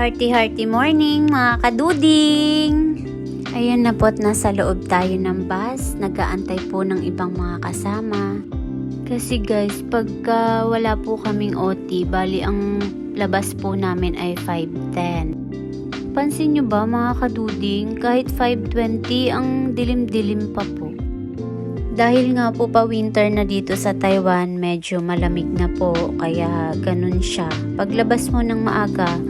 Hearty-hearty morning mga kaduding! Ayan na po't nasa loob tayo ng bus. Nagaantay po ng ibang mga kasama. Kasi guys, pagka wala po kaming OT, bali ang labas po namin ay 5.10. Pansin nyo ba mga kaduding, kahit 5.20 ang dilim-dilim pa po. Dahil nga po pa winter na dito sa Taiwan, medyo malamig na po, kaya ganun siya. Paglabas mo ng maaga,